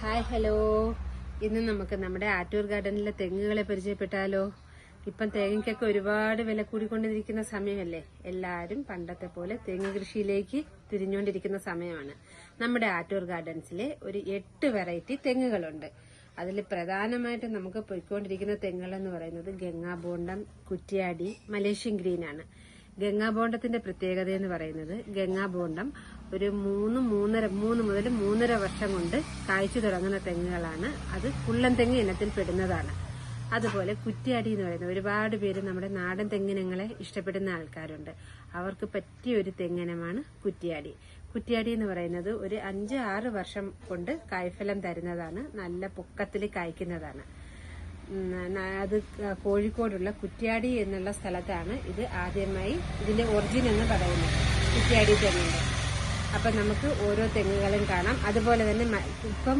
Hi hello. ഇന്ന് നമുക്ക് നമ്മുടെ ആറ്റൂർ ഗാർഡനിലെ തെങ്ങുകളെ പരിചയപ്പെട്ടാലോ? ഇപ്പം തേങ്ങയ്ക്കൊക്കെ ഒരുപാട് വില കൂടിക്കൊണ്ടിരിക്കുന്ന സമയമല്ലേ? എല്ലാവരും പണ്ടത്തെ പോലെ തെങ്ങ് കൃഷിയിലേക്ക് തിരിഞ്ഞുകൊണ്ടിരിക്കുന്ന സമയമാണ്. നമ്മുടെ ആറ്റൂർ ഗാർഡൻസിലെ ഒരു എട്ട് വെറൈറ്റി തെങ്ങുകളുണ്ട്. അതിൽ പ്രധാനമായിട്ടും നമുക്ക് പൊയ്ക്കൊണ്ടിരിക്കുന്ന തെങ്ങുകൾ എന്ന് പറയുന്നത് ഗംഗാബോണ്ടം കുറ്റ്യാടി മലേഷ്യൻ ഗ്രീനാണ്. ഗംഗാബോണ്ടത്തിന്റെ പ്രത്യേകത എന്ന് പറയുന്നത് ഗംഗാബോണ്ടം ഒരു മൂന്ന് മൂന്നര മൂന്ന് മുതൽ മൂന്നര വർഷം കൊണ്ട് കായ്ച്ചു തുടങ്ങുന്ന തെങ്ങുകളാണ്. അത് കുള്ളൻ തെങ്ങ് ഇനത്തിൽ പെടുന്നതാണ്. അതുപോലെ കുറ്റിയാടി എന്ന് പറയുന്നത് ഒരുപാട് പേര് നമ്മുടെ നാടൻ തെങ്ങിനങ്ങളെ ഇഷ്ടപ്പെടുന്ന ആൾക്കാരുണ്ട്. അവർക്ക് പറ്റിയ ഒരു തെങ്ങിനമാണ് കുറ്റിയാടി. കുറ്റിയാടി എന്ന് പറയുന്നത് ഒരു അഞ്ച് ആറ് വർഷം കൊണ്ട് കായ്ഫലം തരുന്നതാണ്. നല്ല പൊക്കത്തിൽ കായ്ക്കുന്നതാണ്. അത് കോഴിക്കോടുള്ള കുറ്റ്യാടി എന്നുള്ള സ്ഥലത്താണ് ഇത് ആദ്യമായി ഇതിന്റെ ഒറിജിൻ എന്ന് പറയുന്നത്. കുറ്റ്യാടി തെങ്ങിന്റെ അപ്പൊ നമുക്ക് ഓരോ തെങ്ങുകളും കാണാം. അതുപോലെ തന്നെ ഇപ്പം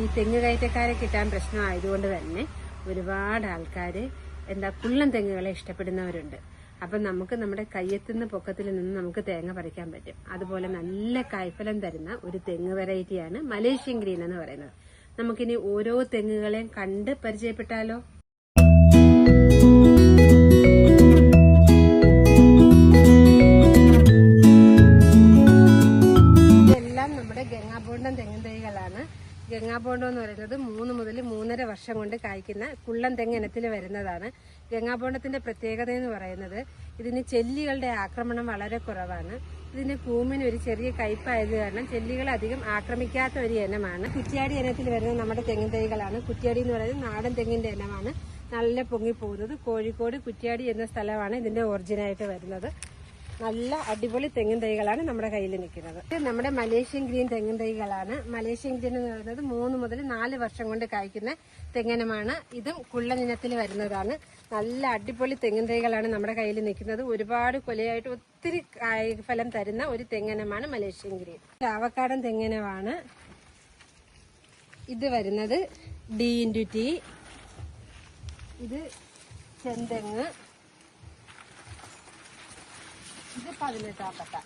ഈ തെങ്ങ് കയറ്റക്കാരെ കിട്ടാൻ പ്രശ്നമായതുകൊണ്ട് തന്നെ ഒരുപാട് ആൾക്കാര് എന്താ കുള്ളൻ തെങ്ങുകളെ ഇഷ്ടപ്പെടുന്നവരുണ്ട്. അപ്പൊ നമുക്ക് നമ്മുടെ കയ്യെത്തുന്ന പൊക്കത്തിൽ നിന്ന് നമുക്ക് തേങ്ങ പറിക്കാൻ പറ്റും. അതുപോലെ നല്ല കായ്ഫലം തരുന്ന ഒരു തെങ്ങ് വെറൈറ്റിയാണ് മലേഷ്യൻ ഗ്രീൻ എന്ന് പറയുന്നത്. നമുക്കിനി ഓരോ തെങ്ങുകളെയും കണ്ട് പരിചയപ്പെട്ടാലോ? ഗംഗാബോണ്ടം എന്ന് പറയുന്നത് മൂന്ന് മുതൽ മൂന്നര വർഷം കൊണ്ട് കായ്ക്കുന്ന കുള്ളൻ തെങ്ങ് ഇനത്തിൽ വരുന്നതാണ്. ഗംഗാബോണ്ടത്തിന്റെ പ്രത്യേകത എന്ന് പറയുന്നത് ഇതിന് ചെല്ലികളുടെ ആക്രമണം വളരെ കുറവാണ്. ഇതിന് കൂമിന് ഒരു ചെറിയ കയ്പായത് കാരണം ചെല്ലികൾ അധികം ആക്രമിക്കാത്ത ഒരു ഇനമാണ്. കുറ്റിയാടി ഇനത്തിൽ വരുന്ന നമ്മുടെ തെങ്ങിൻ തൈകളാണ്. കുറ്റിയാടി എന്ന് പറയുന്നത് നാടൻ തെങ്ങിന്റെ ഇനമാണ്. നല്ല പൊങ്ങി പോകുന്നത്. കോഴിക്കോട് കുറ്റിയാടി എന്ന സ്ഥലമാണ് ഇതിന്റെ ഒറിജിനായിട്ട് വരുന്നത്. നല്ല അടിപൊളി തെങ്ങിൻ തൈകളാണ് നമ്മുടെ കയ്യിൽ നിൽക്കുന്നത്. ഇത് നമ്മുടെ മലേഷ്യൻ ഗ്രീൻ തെങ്ങിൻ തൈകളാണ്. മലേഷ്യൻ ഗ്രീൻ എന്ന് പറയുന്നത് മൂന്ന് മുതൽ നാല് വർഷം കൊണ്ട് കായ്ക്കുന്ന തെങ്ങനമാണ്. ഇതും കുള്ളനിനത്തിൽ വരുന്നതാണ്. നല്ല അടിപൊളി തെങ്ങിൻ തൈകളാണ് നമ്മുടെ കയ്യിൽ നിൽക്കുന്നത്. ഒരുപാട് കൊലയായിട്ട് ഒത്തിരി ഫലം തരുന്ന ഒരു തെങ്ങനമാണ് മലേഷ്യൻ ഗ്രീൻ. ചാവക്കാടൻ തെങ്ങനമാണ് ഇത് വരുന്നത്. D into T. ഇത് ചെന്തെങ്ങ്. ഇത് പതിനെട്ടാപ്പത്ത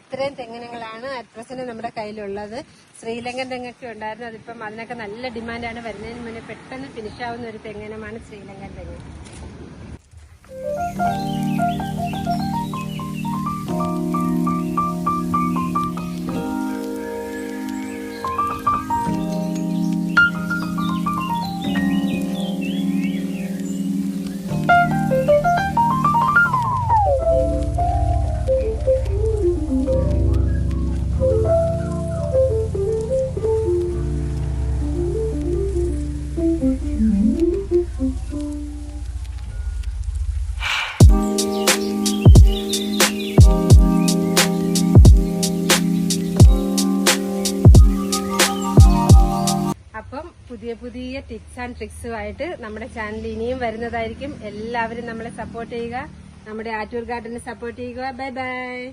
ഇത്രയും തെങ്ങിനങ്ങളാണ് അറ്റ് പ്രസന്റ് നമ്മുടെ കയ്യിലുള്ളത്. ശ്രീലങ്കൻ തെങ്ങൊക്കെ ഉണ്ടായിരുന്നു. അതിപ്പം അതിനൊക്കെ നല്ല ഡിമാൻഡാണ്. വരുന്നതിന് മുന്നേ പെട്ടെന്ന് ഫിനിഷ് ആവുന്ന ഒരു തെങ്ങിനമാണ് ശ്രീലങ്കൻ തെങ്ങ്. അപ്പം പുതിയ പുതിയ ടിപ്സ് ആൻഡ് ട്രിക്സുമായിട്ട് നമ്മുടെ ചാനൽ ഇനിയും വരുന്നതായിരിക്കും. എല്ലാവരും നമ്മളെ സപ്പോർട്ട് ചെയ്യുക. നമ്മുടെ ആറ്റൂർ ഗാർഡനെ സപ്പോർട്ട് ചെയ്യുക. Bye bye